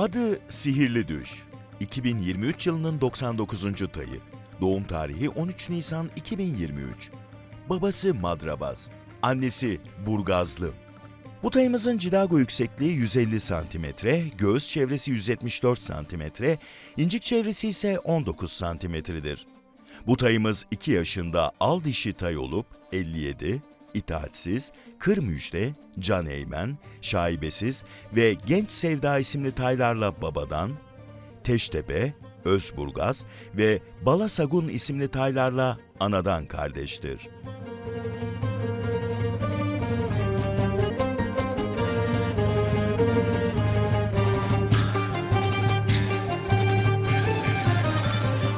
Adı Sihirli Düş. 2023 yılının 99. tayı. Doğum tarihi 13 Nisan 2023. Babası Madrabaz. Annesi Burgazlı. Bu tayımızın cilago yüksekliği 150 cm, göğüs çevresi 174 cm, incik çevresi ise 19 cm'dir. Bu tayımız 2 yaşında al dişi tay olup 57, itaatsiz, kır müjde, can eğmen, şaibesiz ve genç sevda isimli taylarla babadan, Teştepe, Özburgaz ve Balasagun isimli taylarla anadan kardeştir.